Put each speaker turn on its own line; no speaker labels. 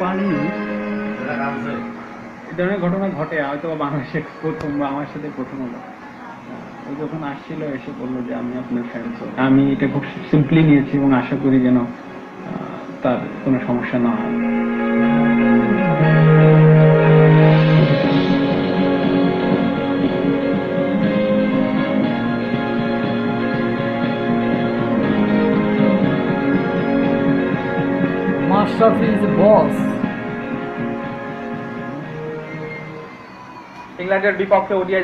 পানি এই ধরনের ঘটনা ঘটে হয়তো বাংলাদেশে প্রথম বা আমার সাথে প্রথম হলো। ও যখন আসছিল এসে বলল যে আমি আপনার ফ্রেন্ড আমি এটা খুব সিম্পলি নিয়েছি এবং আশা করি যেন তার কোনো সমস্যা না হয়।
মাশরাফি ইজ বস
ইংল্যান্ডের বিপক্ষে ওডিআই